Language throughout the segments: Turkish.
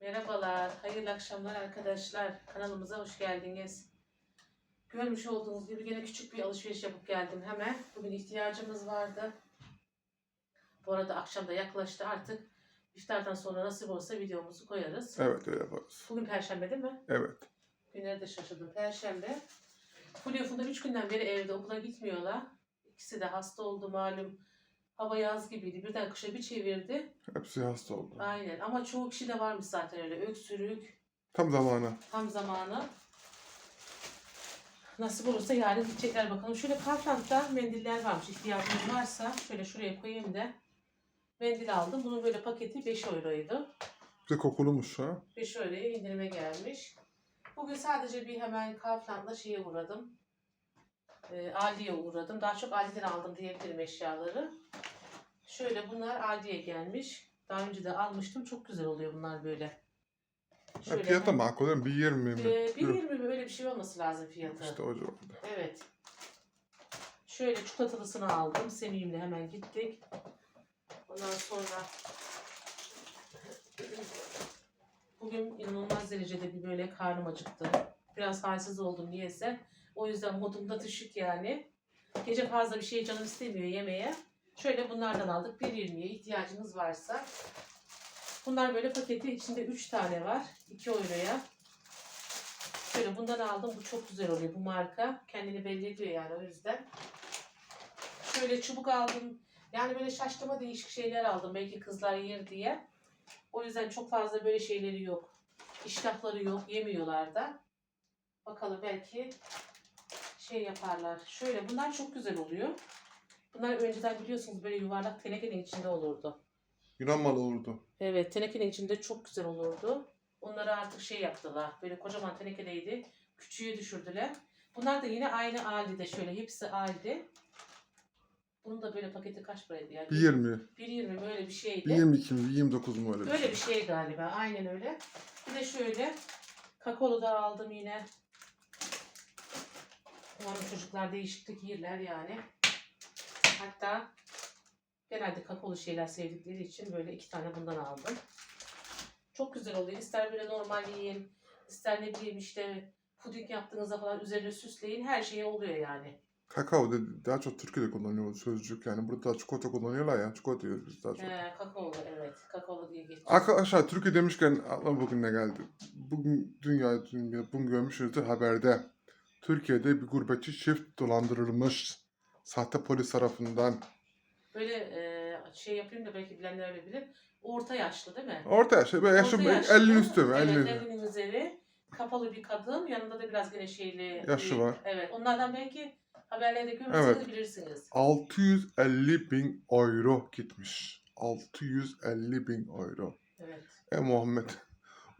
Merhabalar, hayırlı akşamlar arkadaşlar. Kanalımıza hoş geldiniz. Görmüş olduğunuz gibi yine küçük bir alışveriş yapıp geldim hemen. Bugün ihtiyacımız vardı. Bu arada akşam da yaklaştı artık. İftardan sonra nasip olsa videomuzu koyarız. Evet öyle yaparız. Bugün Perşembe değil mi? Evet. Günleri de şaşırdım. Perşembe. Fulya Funda 3 günden beri evde okula gitmiyorlar. İkisi de hasta oldu malum. Hava yaz gibiydi. Birden kışa bir çevirdi. Hepsi hasta oldu. Aynen ama çoğu kişi de varmış zaten öyle. Öksürük, Tam zamanı. tam zamanı. Nasip olursa yarın gidecekler bakalım. Şöyle Kaufland'da mendiller varmış. İhtiyacınız varsa şöyle şuraya koyayım da. Mendil aldım. Bunun böyle paketi 5 euroydu. Bir de kokulumuş ha. 5 euroya indirime gelmiş. Bugün sadece bir hemen Kaufland'da şeye uğradım. E, Aldi'ye uğradım. Daha çok Aldi'den aldım diyebilirim eşyaları. Şöyle bunlar Aldi'ye gelmiş. Daha önce de almıştım. Çok güzel oluyor bunlar böyle. Ha, fiyatı makul değil mi? Bir 20 mi? Ee, bir Yok. 20 mi öyle bir şey olması lazım fiyatı. İşte o civarında. Evet. Şöyle çikolatalısını aldım. Semih'imle hemen gittik. Ondan sonra bugün inanılmaz derecede bir böyle karnım acıktı. Biraz halsiz oldum niyeyse. O yüzden modum da düşük yani. Gece fazla bir şey canım istemiyor yemeye. Şöyle bunlardan aldık. 1.20'ye ihtiyacınız varsa. Bunlar böyle paketi içinde 3 tane var. 2 euroya. Şöyle bundan aldım. Bu çok güzel oluyor bu marka. Kendini belli ediyor yani o yüzden. Şöyle çubuk aldım. Yani böyle şaşkıma değişik şeyler aldım. Belki kızlar yer diye. O yüzden çok fazla böyle şeyleri yok. İştahları yok. Yemiyorlar da. Bakalım belki şey yaparlar. Şöyle bunlar çok güzel oluyor. Bunlar önceden biliyorsunuz böyle yuvarlak tenekenin içinde olurdu. Yunan malı olurdu. Evet, tenekenin içinde çok güzel olurdu. Onları artık şey yaptılar. Böyle kocaman tenekedeydi. Küçüğü düşürdüler. Bunlar da yine aynı Aldi'de şöyle. Hepsi Aldi. Bunun da böyle paketi kaç paraydı ya? Bir 20. 1.20 böyle bir şeydi. Bir 22 mi? Bir 29 mu öyle bir Böyle şey. bir şey galiba. Aynen öyle. Bir de şöyle kakaolu da aldım yine. Umarım çocuklar değişiklik yerler yani. Hatta genelde kakaolu şeyler sevdikleri için böyle iki tane bundan aldım. Çok güzel oluyor. İster böyle normal yiyin, ister ne bileyim işte puding yaptığınızda falan üzerine süsleyin. Her şey oluyor yani. Kakao dedi. Daha çok Türkiye'de kullanıyor sözcük. Yani burada daha çikolata kullanıyorlar ya. Çikolata yiyoruz biz daha çok. He, kakaolu evet. Kakaolu diye geçiyor. Arkadaşlar Türkiye demişken aklıma bugün ne geldi? Bugün dünya, dünya bugün görmüşsünüzdür haberde. Türkiye'de bir gurbetçi çift dolandırılmış. Sahte polis tarafından. Böyle e, şey yapayım da belki bilenler öyle bilir. Orta yaşlı değil mi? Orta yaşı, böyle Orta yaşlı, 50'nin üstü mü? Evet, 50'nin. 50'nin üzeri. Kapalı bir kadın. Yanında da biraz gene şeyli. Yaşı var. Evet. Onlardan belki haberlerde görürseniz Evet. bilirsiniz. 650 bin euro gitmiş. 650 bin euro. Evet. E Muhammed.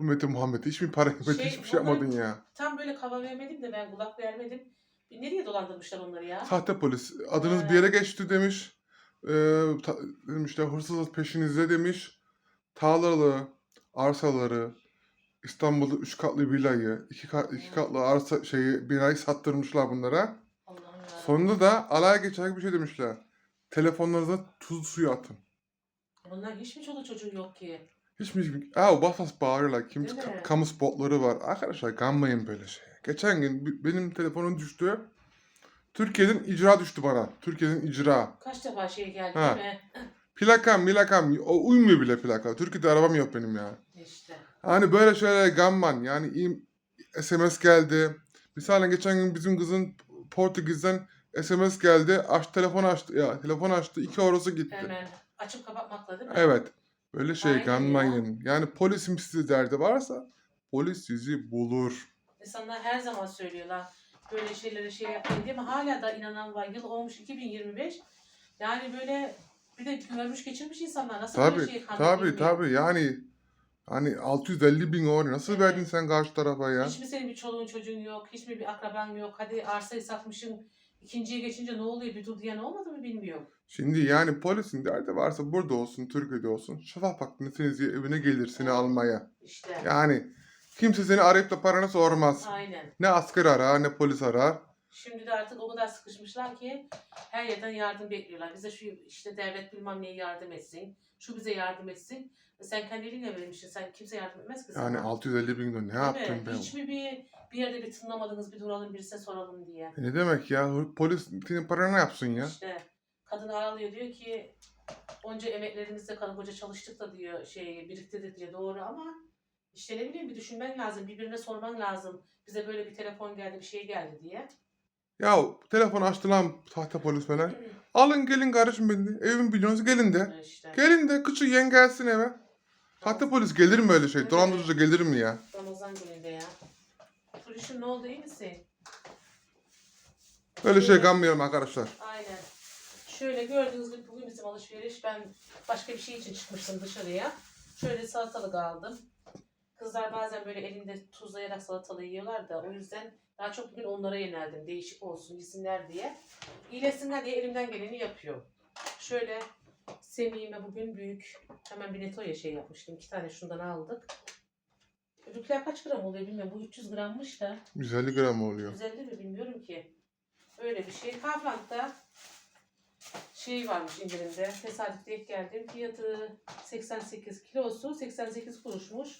Ümmeti Muhammed hiç mi para yemedin, Şey, hiçbir şey yapmadın ya. Tam böyle kava vermedim de ben kulak vermedim. Bir Nereye dolandırmışlar onları ya? Sahte polis. Adınız bir yere geçti demiş. Ee, ta, demişler hırsız peşinizde demiş. Tarlalı, arsaları, İstanbul'da üç katlı villayı, iki, kat, iki katlı arsa şeyi binayı sattırmışlar bunlara. Allah'ım ya. Sonunda da alay geçerek bir şey demişler. Telefonlarınıza tuz suyu atın. Bunlar hiç mi çoluk çocuğu yok ki? Hiç mi? Aa bas bağırıyorlar. Kim, Değil mi? ka- kamu spotları var. Arkadaşlar kanmayın böyle şeye. Geçen gün bi- benim telefonum düştü. Türkiye'nin icra düştü bana. Türkiye'nin icra. Kaç defa şey geldi Ha. değil mi? Plakam milakam o uymuyor bile plaka. Türkiye'de arabam yok benim ya. İşte. Hani böyle şeyler gamman yani im- SMS geldi. Mesela geçen gün bizim kızın Portekiz'den SMS geldi. Aç telefon açtı ya. Telefon açtı. iki eurosu gitti. Hemen açıp kapatmakla değil mi? Evet. Böyle şey Aynen ya. ganmayın. Yani polisin size derdi varsa polis sizi bulur. İnsanlar her zaman söylüyorlar böyle şeylere şey yapmayın diye ama hala da inanan var. Yıl olmuş 2025. Yani böyle bir de görmüş geçirmiş insanlar nasıl Tabii böyle şey tabii tabii yani hani 650 bin euro nasıl Evet. verdin sen karşı tarafa ya? Hiç mi senin bir çoluğun çocuğun yok? Hiç mi bir akraban yok? Hadi arsayı satmışsın. İkinciye geçince ne oluyor? Bir dur diyen olmadı mı bilmiyorum. Şimdi yani polisin derdi varsa burada olsun, Türkiye'de olsun. Şafak vaktinde seni evine gelir seni almaya. İşte. Yani kimse seni arayıp da paranı sormaz. Aynen. Ne asker arar ne polis arar. Şimdi de artık o kadar sıkışmışlar ki her yerden yardım bekliyorlar. Bize şu işte devlet bilmem neye yardım etsin. Şu bize yardım etsin. Sen kendi elinle vermişsin. Sen kimse yardım etmez ki sana. Yani 650 bin lira ne mi? ben? Hiç mi bir, bir yerde bir tınlamadınız, bir duralım, birisine soralım diye. E Ne demek ya? Polis senin paranı yapsın ya? İşte kadın ağlıyor diyor ki onca emeklerimizle karı koca çalıştık da diyor şey biriktirdik diyor doğru ama işte ne bileyim bir düşünmen lazım birbirine sorman lazım bize böyle bir telefon geldi bir şey geldi diye. Ya telefon açtı lan sahte polis falan. Alın gelin kardeşim beni. Evin biliyorsunuz gelin de. işte Gelin de küçük yen gelsin eve. Sahte polis gelir mi öyle şey? Dolandırıcı gelir mi ya? Ramazan gününde ya. Fırışın ne oldu iyi misin? Öyle şey kanmıyorum arkadaşlar. Aynen. Şöyle gördüğünüz gibi bugün bizim alışveriş. Ben başka bir şey için çıkmıştım dışarıya. Şöyle salatalık aldım. Kızlar bazen böyle elinde tuzlayarak salatalığı yiyorlar da o yüzden daha çok bugün onlara yöneldim. Değişik olsun, yesinler diye. İyileşsinler diye elimden geleni yapıyorum. Şöyle Semih'ime bugün büyük hemen bir netoya şey yapmıştım. İki tane şundan aldık. Öbürküler kaç gram oluyor bilmiyorum. Bu 300 grammış da. 150 gram oluyor. 150 mi bilmiyorum ki. Öyle bir şey. Kaufland'da şey varmış indirimde. Tesadüf denk geldim. Fiyatı 88 kilosu 88 kuruşmuş.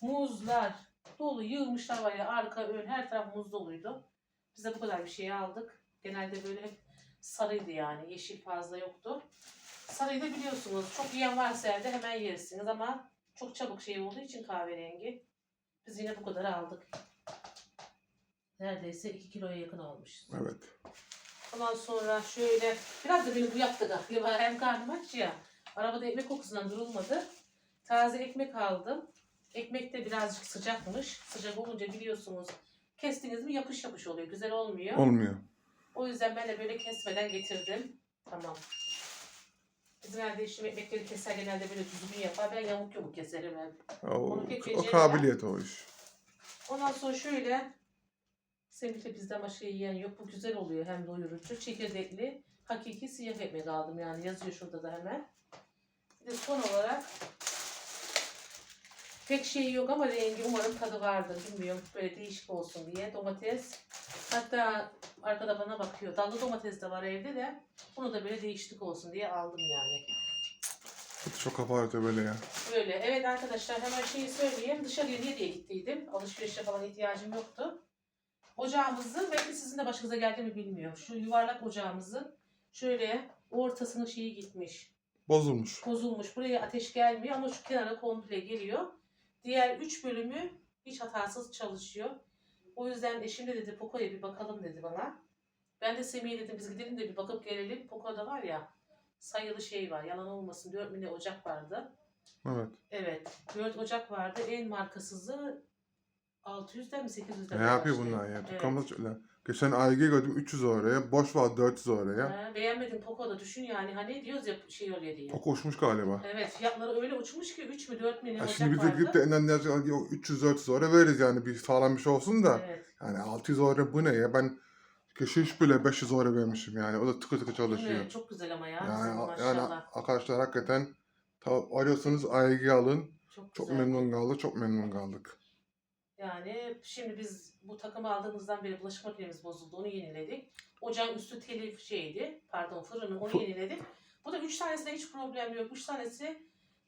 Muzlar dolu yığılmışlar var ya arka ön her taraf muz doluydu. Biz de bu kadar bir şey aldık. Genelde böyle hep sarıydı yani. Yeşil fazla yoktu. Sarıyı da biliyorsunuz. Çok yiyen varsa evde hemen yersiniz ama çok çabuk şey olduğu için kahverengi. Biz yine bu kadar aldık. Neredeyse 2 kiloya yakın almışız. Evet. Ondan sonra şöyle biraz da beni bu yaptı galiba. Hem karnım aç ya. Arabada ekmek kokusundan durulmadı. Taze ekmek aldım. Ekmek de birazcık sıcakmış. Sıcak olunca biliyorsunuz kestiniz mi yapış yapış oluyor. Güzel olmuyor. Olmuyor. O yüzden ben de böyle kesmeden getirdim. Tamam. Bizim evde eşim ekmekleri keser genelde böyle düzgün yapar. Ben yamuk yamuk keserim hep. O, Onu o beceremem. kabiliyet o iş. Ondan sonra şöyle Semih'le bizden başka yiyen yok. Bu güzel oluyor hem doyurucu. Çekirdekli hakiki siyah ekmek aldım yani. Yazıyor şurada da hemen. Bir de son olarak pek şey yok ama rengi umarım tadı vardır. Bilmiyorum böyle değişik olsun diye. Domates. Hatta arkada bana bakıyor. Dallı domates de var evde de. Bunu da böyle değişiklik olsun diye aldım yani. Çok kabartıyor böyle ya. Böyle. Evet arkadaşlar hemen şeyi söyleyeyim. Dışarıya niye diye gittiydim. Alışverişe falan ihtiyacım yoktu. Ocağımızın belki sizin de başınıza geldi mi bilmiyorum. Şu yuvarlak ocağımızın şöyle ortasının şeyi gitmiş. Bozulmuş. Bozulmuş. Buraya ateş gelmiyor ama şu kenara komple geliyor. Diğer üç bölümü hiç hatasız çalışıyor. O yüzden eşim de dedi Poco'ya bir bakalım dedi bana. Ben de Semih'e dedim biz gidelim de bir bakıp gelelim. Poco'da var ya sayılı şey var yalan olmasın 4 mini ocak vardı. Evet. Evet. 4 Ocak vardı. En markasızı 600'den mi 800'den Ne yapıyor başladı? bunlar ya? Evet. Tıkamız öyle. Geçen AYG gördüm 300 oraya. Boş var 400 oraya. Ha, beğenmedim Poco'da düşün yani. Hani diyoruz ya şey oluyor diye. O koşmuş galiba. Evet fiyatları öyle uçmuş ki 3 mü 4 mü ne Ya şimdi biz de vardı. gidip de enden derece yok 300-400 oraya veririz yani bir sağlam bir şey olsun da. Evet. Yani 600 oraya bu ne ya? Ben keşiş bile 500 oraya vermişim yani. O da tıkır tıkır çalışıyor. Evet, çok güzel ama ya. Yani, bizim yani maşallah. arkadaşlar hakikaten ta- arıyorsanız AYG alın. çok, Çok güzel. memnun kaldık. Çok memnun kaldık. Yani şimdi biz bu takımı aldığımızdan beri bulaşık makinemiz bozuldu. Onu yeniledik. Ocağın üstü telif şeydi. Pardon fırını onu yeniledik. Bu da 3 tanesinde hiç problem yok. 3 tanesi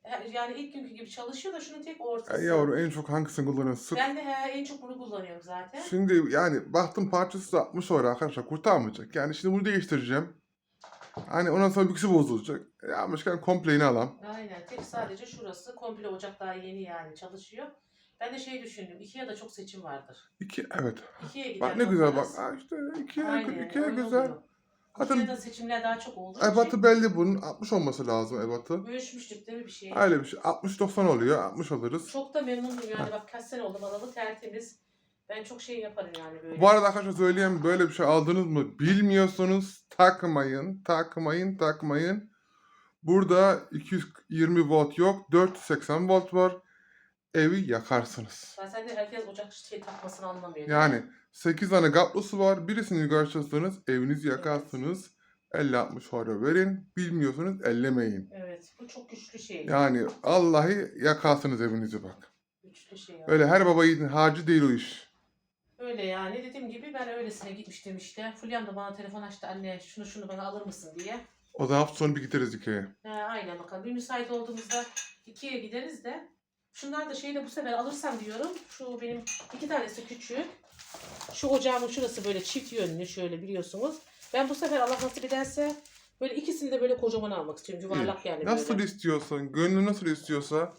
e, yani ilk günkü gibi çalışıyor da şunun tek Ya ortası. yavrum en çok hangisini kullanıyorsun? Sık. Ben de he, en çok bunu kullanıyorum zaten. Şimdi yani baktım parçası da 60 oraya arkadaşlar kurtarmayacak. Yani şimdi bunu değiştireceğim. Hani ondan sonra birisi bozulacak. E, Yapmışken kompleyini alam. Aynen. Tek sadece şurası. Komple ocak daha yeni yani çalışıyor. Ben de şey düşündüm. Ikea'da çok seçim vardır. İki evet. Ikea'ya gider. Bak ne güzel bak. Ha işte iki, Aynen, iki öyle güzel. oluyor. Zaten Ikea'da seçimler daha çok olduğu ebatı belli bunun. 60 olması lazım ebatı. bölüşmüştük değil mi bir şey? Öyle bir şey. 60-90 oluyor. 60 alırız. Çok da memnunum yani. Bak kaç sene oldu alalı tertemiz. Ben çok şey yaparım yani böyle. Bu arada arkadaşlar söyleyeyim böyle bir şey aldınız mı bilmiyorsunuz takmayın, takmayın, takmayın. Burada 220 volt yok, 480 volt var. Evi yakarsınız. Zaten de herkes ocak şey takmasını anlamıyor. Yani 8 tane kablosu var. Birisini yukarı çalıştırırsanız evinizi yakarsınız. 50-60 para verin. Bilmiyorsanız ellemeyin. Evet. Bu çok güçlü şey. Yani Allah'ı yakarsınız evinizi bak. Güçlü şey. ya. Öyle her baba yiğidin harcı değil o iş. Öyle yani dediğim gibi ben öylesine gitmiştim işte. Fulyam da bana telefon açtı anne şunu şunu bana alır mısın diye. O da hafta sonu bir gideriz Ikea'ya. He, aynen bakalım. Bir müsait olduğumuzda ikiye gideriz de. Şunlar da şeyi de bu sefer alırsam diyorum. Şu benim iki tanesi küçük. Şu ocağımın şurası böyle çift yönlü şöyle biliyorsunuz. Ben bu sefer Allah nasip ederse böyle ikisini de böyle kocaman almak istiyorum. Yuvarlak yani Nasıl böyle. istiyorsan, gönlün nasıl istiyorsa.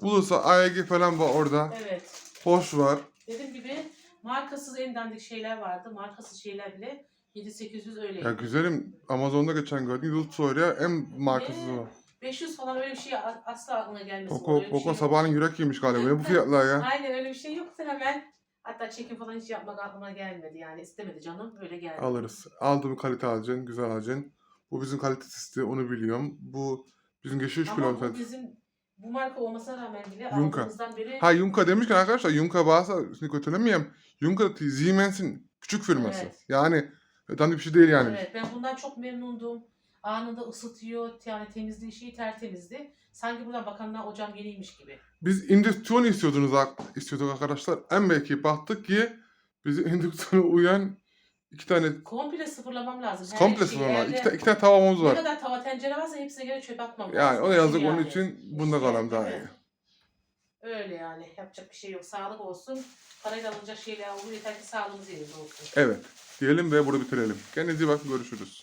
Bulursa AEG falan var orada. Evet. Hoş var. Dediğim gibi markasız en dandik şeyler vardı. Markasız şeyler bile 7-800 öyleydi. Ya güzelim Amazon'da geçen gördüm. Yıldız Soylu'ya en markasızı var. 500 falan öyle bir şey asla aklına gelmesin. Koko, Öyle Koko şey sabahın yürek yemiş galiba. Ne bu fiyatlar ya? Aynen öyle bir şey yoktu hemen. Hatta çekim falan hiç yapmak aklıma gelmedi yani. istemedi canım. Öyle geldi. Alırız. Aldığım kalite alacaksın, güzel alacaksın. Bu bizim kalitesisti, onu biliyorum. Bu bizim geçiş Ama kilometre. bu bizim bu marka olmasına rağmen bile Yunka. aldığımızdan beri Ha Yunka demişken arkadaşlar Yunka varsa şimdi kötülemeyeyim. Yunka Siemens'in küçük firması. Evet. Yani dandik bir şey değil yani. evet, ben bundan çok memnundum. Anında ısıtıyor. Yani temizliği şeyi tertemizdi. Sanki buradan bakanlar ocağım yeniymiş gibi. Biz indüksiyon istiyordunuz istiyorduk arkadaşlar. En belki baktık ki bizi indüksiyona uyan iki tane Komple sıfırlamam lazım. Her komple şeyi sıfır var. elde- İki, ta- iki tane tavamız Ne var. kadar tava tencere varsa hepsine göre çöp atmam Yani lazım. o da yazık Yani. onun için bunda kalalım daha iyi. Öyle yani. Yapacak bir şey yok. Sağlık olsun. Parayla alınacak şeyler olur. Yeter ki sağlığımız yerinde olsun. Evet. Diyelim ve burada bitirelim. Kendinize iyi bakın görüşürüz.